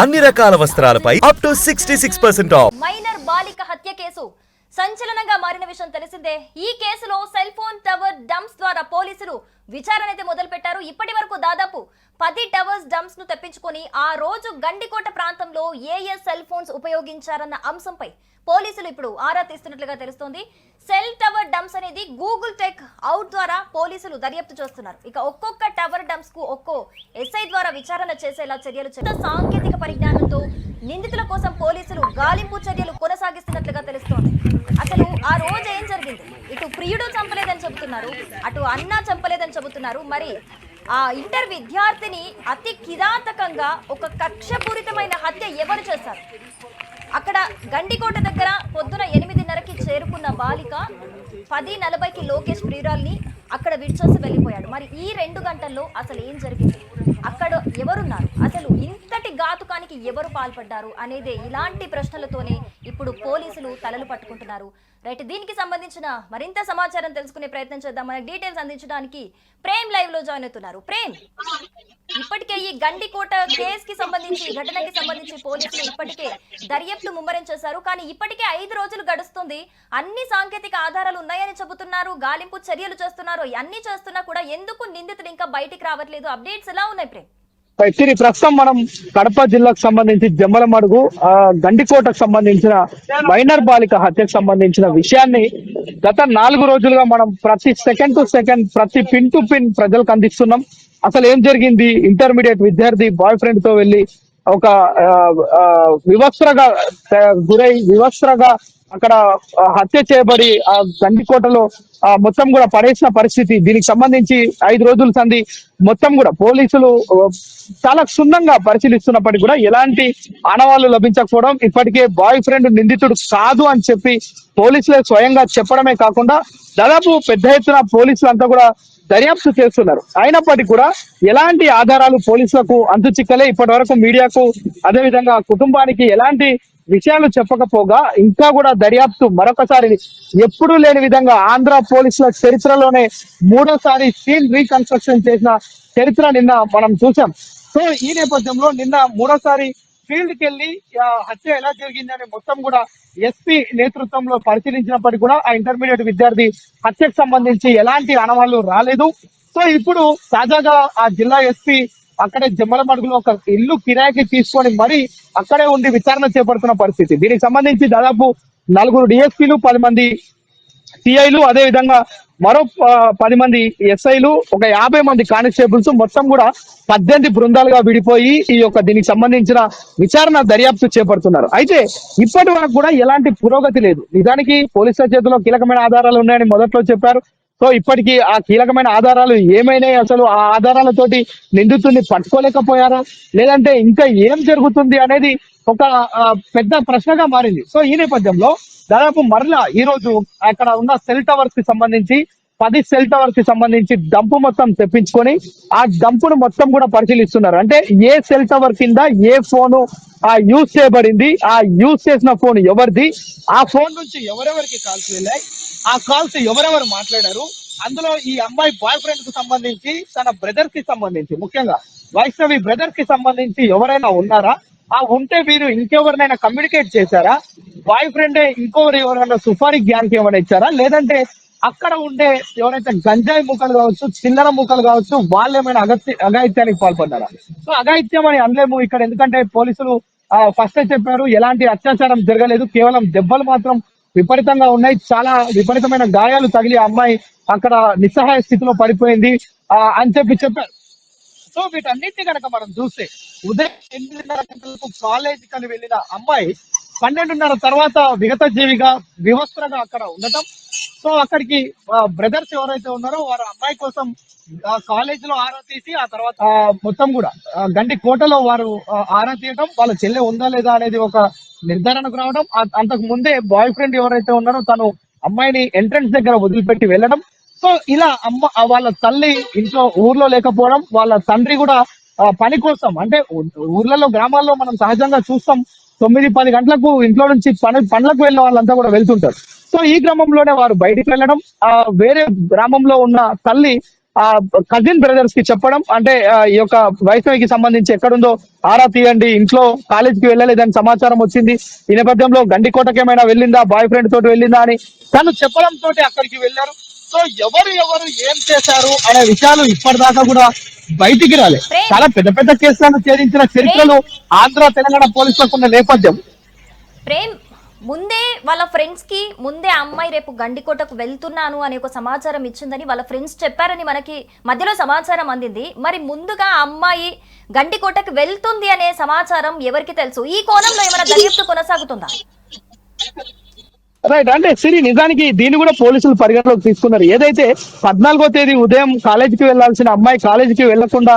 అన్ని రకాల వస్త్రాలపై up to sixty six percent off minor బాలిక హత్య కేసు. సంచలనంగా మారిన విషయం తెలిసిందే. ఈ కేసులో సెల్ ఫోన్ టవర్ డంప్స్ ద్వారా పోలీసులు విచారణ అయితే మొదలుపెట్టారు. ఇప్పటి వరకు దాదాపు పది టవర్స్ డంప్స్ను తెప్పించుకొని ఆ రోజు గండికోట ప్రాంతంలో ఏ ఏ సెల్ ఫోన్స్ ఉపయోగించారన్న అంశంపై పోలీసులు ఇప్పుడు ఆరా తీస్తున్నట్లుగా తెలుస్తోంది. సెల్ టవర్ డంప్స్ అనేది గూగుల్ టెక్ అవుట్ ద్వారా పోలీసులు దర్యాప్తు చేస్తున్నారు. ఇక ఒక్కొక్క టవర్ డంప్స్కు ఒక్కో ఎస్ఐ ద్వారా విచారణ చేసేలా చర్యలు సాంకేతిక పరిజ్ఞానంతో నిందితుల కోసం పోలీసులు గాలింపు చర్యలు కొనసాగిస్తున్నట్లుగా తెలుస్తోంది అసలు ఆ రోజు ఏం జరిగింది ఇటు ప్రియుడు చంపలేదని చెబుతున్నారు. అటు అన్న చంపలేదని చెబుతున్నారు. మరి ఆ ఇంటర్ విద్యార్థిని అతి కిరాతకంగా ఒక కక్షపూరితమైన హత్య ఎవరు చేశారు? అక్కడ గండికోట దగ్గర పొద్దున ఎనిమిదిన్నరకి చేరుకున్న బాలిక పది నలభైకి లోకేష్ ప్రియురాల్ని అక్కడ విడిచేసి వెళ్ళిపోయాడు. మరి ఈ రెండు గంటల్లో అసలు ఏం జరిగింది? అక్కడ ఎవరున్నారు? అసలు ఇంత ఘాతుకానికి ఎవరు పాల్పడ్డారు అనేదే ఇలాంటి ప్రశ్నలతోనే ఇప్పుడు పోలీసులు తలలు పట్టుకుంటున్నారు. రైట్ దీనికి సంబంధించిన మరింత సమాచారం తెలుసుకునే ప్రయత్నం చేద్దాం మనకి డీటెయిల్స్ అందించడానికి ప్రేమ్ లైవ్లో జాయిన్ అవుతున్నారు. ప్రేమ్ ఇప్పటికే ఈ గండికోట కేసు కి సంబంధించి ఘటనకి సంబంధించి పోలీసులు ఇప్పటికే దర్యాప్తు ముమ్మరం చేశారు. కానీ ఇప్పటికే ఐదు రోజులు గడుస్తుంది. అన్ని సాంకేతిక ఆధారాలు ఉన్నాయని చెబుతున్నారు. గాలింపు చర్యలు చేస్తున్నారు. అన్ని చేస్తున్నా కూడా ఎందుకు నిందితులు ఇంకా బయటికి రావట్లేదు? అప్డేట్స్ ఎలా ఉన్నాయి ప్రేమ్? తిరిగి ప్రస్తుతం మనం కడప జిల్లాకు సంబంధించి జమ్మలమడుగు ఆ, గండికోటకు సంబంధించిన మైనర్ బాలిక హత్యకు సంబంధించిన విషయాన్ని గత నాలుగు రోజులుగా మనం ప్రతి సెకండ్ టు సెకండ్ ప్రతి పిన్ టు పిన్ ప్రజలకు అందిస్తున్నాం. అసలు ఏం జరిగింది? ఇంటర్మీడియట్ విద్యార్థి బాయ్ ఫ్రెండ్తో వెళ్ళి ఒక వివస్త్రగా గురై వివస్త్రగా అక్కడ హత్య చేయబడి ఆ గండికోటలో మొత్తం కూడా పడేసిన పరిస్థితి. దీనికి సంబంధించి ఐదు రోజుల సంధి మొత్తం కూడా పోలీసులు చాలా క్షుణ్ణంగా పరిశీలిస్తున్నప్పటికీ కూడా ఎలాంటి ఆనవాళ్ళు లభించకపోవడం ఇప్పటికే బాయ్ ఫ్రెండ్ నిందితుడు కాదు అని చెప్పి పోలీసులే స్వయంగా చెప్పడమే కాకుండా దాదాపు పెద్ద ఎత్తున పోలీసులు అంతా కూడా దర్యాప్తు చేస్తున్నారు. అయినప్పటికీ కూడా ఎలాంటి ఆధారాలు పోలీసులకు అంతు చిక్కలే ఇప్పటి వరకు మీడియాకు అదే విధంగా కుటుంబానికి ఎలాంటి విషయాలు చెప్పకపోగా ఇంకా కూడా దర్యాప్తు మరొకసారి ఎప్పుడూ లేని విధంగా ఆంధ్ర పోలీసుల చరిత్రలోనే మూడోసారి సీన్ రీకన్స్ట్రక్షన్ చేసిన చరిత్ర నిన్న మనం చూసాం సో ఈ నేపథ్యంలో నిన్న మూడోసారి ఫీల్డ్కి వెళ్ళి హత్య ఎలా జరిగిందని మొత్తం కూడా ఎస్పీ నేతృత్వంలో పరిశీలించినప్పటికీ కూడా ఆ ఇంటర్మీడియట్ విద్యార్థి హత్యకు సంబంధించి ఎలాంటి ఆనవాళ్ళు రాలేదు. సో ఇప్పుడు తాజాగా ఆ జిల్లా ఎస్పీ అక్కడే జమ్మలమడుగులో ఒక ఇల్లు కిరాయికి తీసుకొని మరి అక్కడే ఉండి విచారణ చేపడుతున్న పరిస్థితి. దీనికి సంబంధించి దాదాపు నలుగురు డిఎస్పీలు పది మంది సిఐలు అదే విధంగా మరో పది మంది ఎస్ఐలు ఒక యాభై మంది కానిస్టేబుల్స్ మొత్తం కూడా పద్దెనిమిది బృందాలుగా విడిపోయి ఈ యొక్క దీనికి సంబంధించిన విచారణ దర్యాప్తు చేపడుతున్నారు. అయితే ఇప్పటి వరకు కూడా ఎలాంటి పురోగతి లేదు. నిజానికి పోలీసుల చేతిలో కీలకమైన ఆధారాలు ఉన్నాయని మొదట్లో చెప్పారు. సో ఇప్పటికీ ఆ కీలకమైన ఆధారాలు ఏమైనాయి అసలు? ఆ ఆధారాలతోటి నిందితుడిని పట్టుకోలేకపోయారా? లేదంటే ఇంకా ఏం జరుగుతుంది అనేది ఒక పెద్ద ప్రశ్నగా మారింది. సో ఈ నేపథ్యంలో దాదాపు మరలా ఈ రోజు అక్కడ ఉన్న సెల్ టవర్స్కి సంబంధించి పది సెల్ టవర్స్కి సంబంధించి డంపు మొత్తం తెప్పించుకొని ఆ డంపును మొత్తం కూడా పరిశీలిస్తున్నారు. అంటే ఏ సెల్ టవర్ కింద ఏ ఫోను ఆ యూజ్ చేయబడింది ఆ యూజ్ చేసిన ఫోన్ ఎవరిది ఆ ఫోన్ నుంచి ఎవరెవరికి కాల్స్ వెళ్ళాయి ఆ కాల్స్ ఎవరెవరు మాట్లాడారు అందులో ఈ అమ్మాయి బాయ్ ఫ్రెండ్కు సంబంధించి తన బ్రదర్కి సంబంధించి ముఖ్యంగా వైష్ణవి బ్రదర్కి సంబంధించి ఎవరైనా ఉన్నారా? ఆ ఉంటే వీరు ఇంకెవరినైనా కమ్యూనికేట్ చేశారా? బాయ్ ఫ్రెండ్ ఇంకొకరు ఎవరైనా సుఫారీ గ్యాంగ్ ఏమైనా ఇచ్చారా? లేదంటే అక్కడ ఉండే ఎవరైతే గంజాయి ముక్కలు కావచ్చు చిల్లర ముక్కలు కావచ్చు వాళ్ళు ఏమైనా అగత్య అఘాయిత్యానికి పాల్పడ్డారా? సో అఘాయిత్యం అని అనలేము ఇక్కడ. ఎందుకంటే పోలీసులు ఫస్ట్ చెప్పారు ఎలాంటి అత్యాచారం జరగలేదు. కేవలం దెబ్బలు మాత్రం విపరీతంగా ఉన్నాయి. చాలా విపరీతమైన గాయాలు తగిలి ఆ అమ్మాయి అక్కడ నిస్సహాయ స్థితిలో పడిపోయింది. ఆ, అని చెప్పి చెప్పారు. సో వీటన్నిటిని కనుక మనం చూస్తే ఉదయం ఎనిమిదిన్నర గంటలకు కాలేజ్ కని వెళ్ళిన అమ్మాయి పన్నెండున్నర తర్వాత విగత జీవిగా వివస్త్రగా అక్కడ ఉండటం. సో అక్కడికి బ్రదర్స్ ఎవరైతే ఉన్నారో వారు అమ్మాయి కోసం ఆ, కాలేజ్లో ఆరా తీసి ఆ తర్వాత మొత్తం కూడా గండి కోటలో వారు ఆరా తీయటం. వాళ్ళ చెల్లె ఉందా లేదా అనేది ఒక నిర్ధారణకు రావడం అంతకు ముందే బాయ్ ఫ్రెండ్ ఎవరైతే ఉన్నారో తను అమ్మాయిని ఎంట్రన్స్ దగ్గర వదిలిపెట్టి వెళ్ళడం సో ఇలా అమ్మ వాళ్ళ తల్లి ఇంట్లో ఊర్లో లేకపోవడం వాళ్ళ తండ్రి కూడా పని కోసం అంటే ఊర్లలో గ్రామాల్లో మనం సహజంగా చూస్తాం తొమ్మిది పది గంటలకు ఇంట్లో నుంచి పని పనులకు వెళ్ళిన వాళ్ళంతా కూడా వెళ్తుంటారు. సో ఈ క్రమంలోనే వారు బయటికి వెళ్ళడం ఆ వేరే గ్రామంలో ఉన్న తల్లి ఆ కజిన్ బ్రదర్స్కి చెప్పడం అంటే ఈ యొక్క వైష్ణవికి సంబంధించి ఎక్కడుందో ఆరా తీయండి ఇంట్లో కాలేజీకి వెళ్ళలేదని సమాచారం వచ్చింది ఈ నేపథ్యంలో గండికోటకేమైనా వెళ్ళిందా బాయ్ ఫ్రెండ్ తోటి వెళ్ళిందా అని తను చెప్పడం తోటి అక్కడికి వెళ్ళారు. సో ఎవరు ఎవరు ఏం చేశారు అనే విషయాలు ఇప్పటిదాకా కూడా బయటికి రాలే. చాలా పెద్ద పెద్ద కేసులను ఛేదించిన చరిత్రలు ఆంధ్ర తెలంగాణ పోలీసులకు ఉన్న నేపథ్యం. ప్రేమ్ ముందే వాళ్ళ ఫ్రెండ్స్కి ముందే అమ్మాయి రేపు గండికోటకు వెళ్తున్నాను అనే ఒక సమాచారం ఇచ్చిందని వాళ్ళ ఫ్రెండ్స్ చెప్పారని మనకి మధ్యలో సమాచారం అందింది. మరి ముందుగా అమ్మాయి గండికోటకు వెళ్తుంది అనే సమాచారం ఎవరికి తెలుసు? ఈ కోణంలో ఏమైనా దర్యాప్తు కొనసాగుతుందా? రైట్ అంటే సిరి నిజానికి దీన్ని కూడా పోలీసులు పరిగణలోకి తీసుకున్నారు. ఏదైతే పద్నాలుగో తేదీ ఉదయం కాలేజీకి వెళ్ళాల్సిన అమ్మాయి కాలేజీకి వెళ్ళకుండా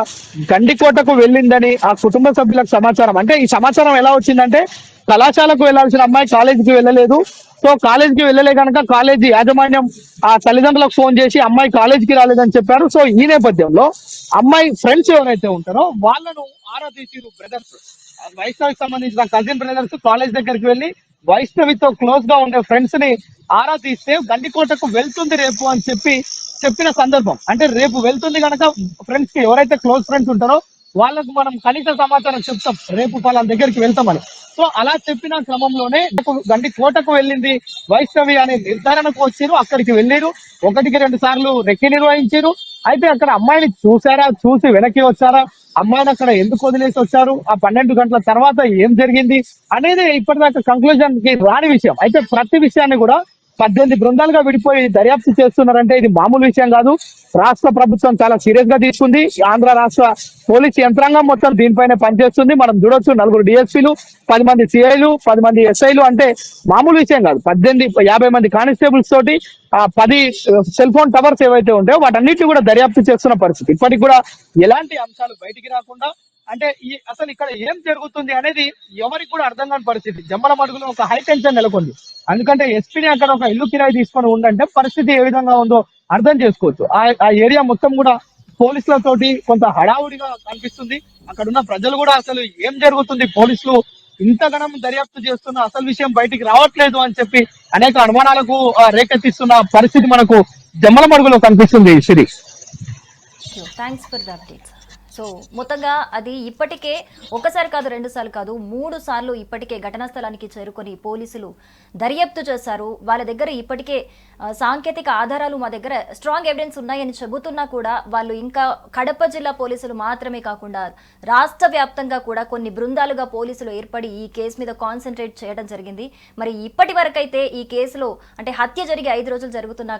గండికోటకు వెళ్ళిందని ఆ కుటుంబ సభ్యులకు సమాచారం. అంటే ఈ సమాచారం ఎలా వచ్చిందంటే కళాశాలకు వెళ్ళాల్సిన అమ్మాయి కాలేజీకి వెళ్ళలేదు. సో కాలేజీకి వెళ్ళలే కనుక కాలేజీ యాజమాన్యం ఆ తల్లిదండ్రులకు ఫోన్ చేసి అమ్మాయి కాలేజీకి రాలేదని చెప్పారు. సో ఈ నేపథ్యంలో అమ్మాయి ఫ్రెండ్స్ ఎవరైతే ఉంటారో వాళ్ళను ఆరా తీసిరు బ్రదర్స్. వైష్ణవికి సంబంధించిన కజిన్ బ్రదర్స్ కాలేజ్ దగ్గరికి వెళ్ళి వైష్ణవితో క్లోజ్గా ఉండే ఫ్రెండ్స్ని ఆరా తీస్తే గండికోటకు వెళ్తుంది రేపు అని చెప్పి చెప్పిన సందర్భం. అంటే రేపు వెళ్తుంది కనుక ఫ్రెండ్స్కి ఎవరైతే క్లోజ్ ఫ్రెండ్స్ ఉంటారో వాళ్ళకు మనం కనీస సమాచారం చెప్తాం. రేపు వాళ్ళ దగ్గరికి వెళ్తామని. సో అలా చెప్పిన క్రమంలోనే గండి కోటకు వెళ్ళింది వైష్ణవి అనే నిర్ధారణకు వచ్చారు. అక్కడికి వెళ్ళారు. ఒకటికి రెండు సార్లు రెక్కి నిర్వహించారు. అయితే అక్కడ అమ్మాయిని చూసారా చూసి వెనక్కి వచ్చారా? అమ్మాయిని అక్కడ ఎందుకు వదిలేసి వచ్చారు? ఆ పన్నెండు గంటల తర్వాత ఏం జరిగింది? అనేది ఇప్పటిదాకా కంక్లూజన్కి రాని విషయం. అయితే ప్రతి విషయాన్ని కూడా పద్దెనిమిది బృందాలుగా విడిపోయి దర్యాప్తు చేస్తున్నారంటే ఇది మామూలు విషయం కాదు. రాష్ట్ర ప్రభుత్వం చాలా సీరియస్గా తీసుకుంది. ఆంధ్ర రాష్ట్ర పోలీస్ యంత్రాంగం మొత్తం దీనిపైనే పనిచేస్తుంది. మనం చూడొచ్చు నలుగురు డిఎస్పీలు పది మంది సిఐలు పది మంది ఎస్ఐలు అంటే మామూలు విషయం కాదు. పద్దెనిమిది యాభై మంది కానిస్టేబుల్స్ తోటి ఆ పది సెల్ ఫోన్ టవర్స్ ఏవైతే ఉంటాయో వాటన్నిటిని కూడా దర్యాప్తు చేస్తున్న పరిస్థితి. ఇప్పటికి కూడా ఎలాంటి అంశాలు బయటికి రాకుండా అంటే ఈ అసలు ఇక్కడ ఏం జరుగుతుంది అనేది ఎవరికి కూడా అర్థం కాని పరిస్థితి. జమ్మల మడుగులో ఒక హై టెన్షన్ నెలకొంది. ఎందుకంటే ఎస్పీని అక్కడ ఒక ఇల్లు కిరాయి తీసుకొని ఉండంటే పరిస్థితి ఏ విధంగా ఉందో అర్థం చేసుకోవచ్చు. ఆ ఏరియా మొత్తం కూడా పోలీసులతోటి కొంత హడావుడిగా కనిపిస్తుంది. అక్కడ ఉన్న ప్రజలు కూడా అసలు ఏం జరుగుతుంది? పోలీసులు ఇంతగణం దర్యాప్తు చేస్తున్న అసలు విషయం బయటికి రావట్లేదు అని చెప్పి అనేక అనుమానాలకు ఆ, రేకెత్తిస్తున్న పరిస్థితి మనకు జమ్మల మడుగులో కనిపిస్తుంది Sri thanks for the updates so మొత్తంగా అది ఇప్పటికే ఒకసారి కాదు రెండు సార్లు కాదు మూడు సార్లు ఇప్పటికే ఘటనా స్థలానికి చేరుకొని పోలీసులు దర్యాప్తు చేశారు. వాళ్ళ దగ్గర ఇప్పటికే సాంకేతిక ఆధారాలు మా దగ్గర స్ట్రాంగ్ ఎవిడెన్స్ ఉన్నాయని చెబుతున్నా కూడా వాళ్ళు ఇంకా కడప జిల్లా పోలీసులు మాత్రమే కాకుండా రాష్ట్ర వ్యాప్తంగా కూడా కొన్ని బృందాలుగా పోలీసులు ఏర్పడి ఈ కేసు మీద కాన్సన్ట్రేట్ చేయడం జరిగింది. మరి ఇప్పటి వరకైతే ఈ కేసులో అంటే హత్య జరిగి ఐదు రోజులు జరుగుతున్న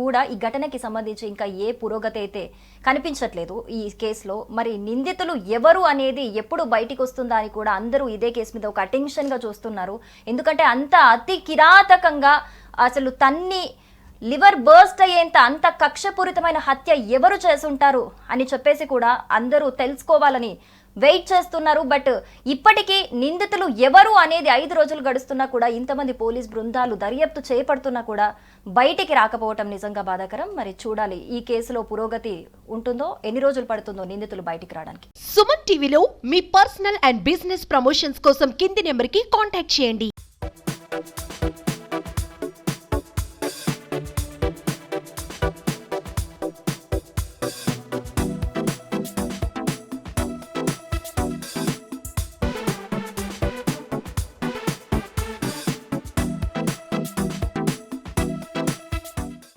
కూడా ఈ ఘటనకి సంబంధించి ఇంకా ఏ పురోగతి అయితే కనిపించట్లేదు ఈ కేసులో. మరి నిందితులు ఎవరు అనేది ఎప్పుడు బయటికి వస్తుందా అని కూడా అందరూ ఇదే కేసు మీద ఒక అటెన్షన్గా చూస్తున్నారు. ఎందుకంటే అంత అతి కిరాతకంగా అసలు తన్ని లివర్ బర్స్ట్ అయ్యేంత అంత కక్షపూరితమైన హత్య ఎవరు చేసుంటారు అని చెప్పేసి కూడా అందరూ తెలుసుకోవాలని వెయిట్ చేస్తున్నారు. బట్ ఇప్పటికీ నిందితులు ఎవరు అనేది ఐదు రోజులు గడుస్తున్నా కూడా ఇంతమంది పోలీస్ బృందాలు దర్యాప్తు చేపడుతున్నా కూడా బయటికి రాకపోవటం నిజంగా బాధాకరం. మరి చూడాలి ఈ కేసులో పురోగతి ఉంటుందో ఎన్ని రోజులు పడుతుందో నిందితులు బయటికి రావడానికి. సుమన్ టీవీలో మీ పర్సనల్ అండ్ బిజినెస్ ప్రమోషన్స్ కోసం కింది నెంబర్కి కాంటాక్ట్ చేయండి.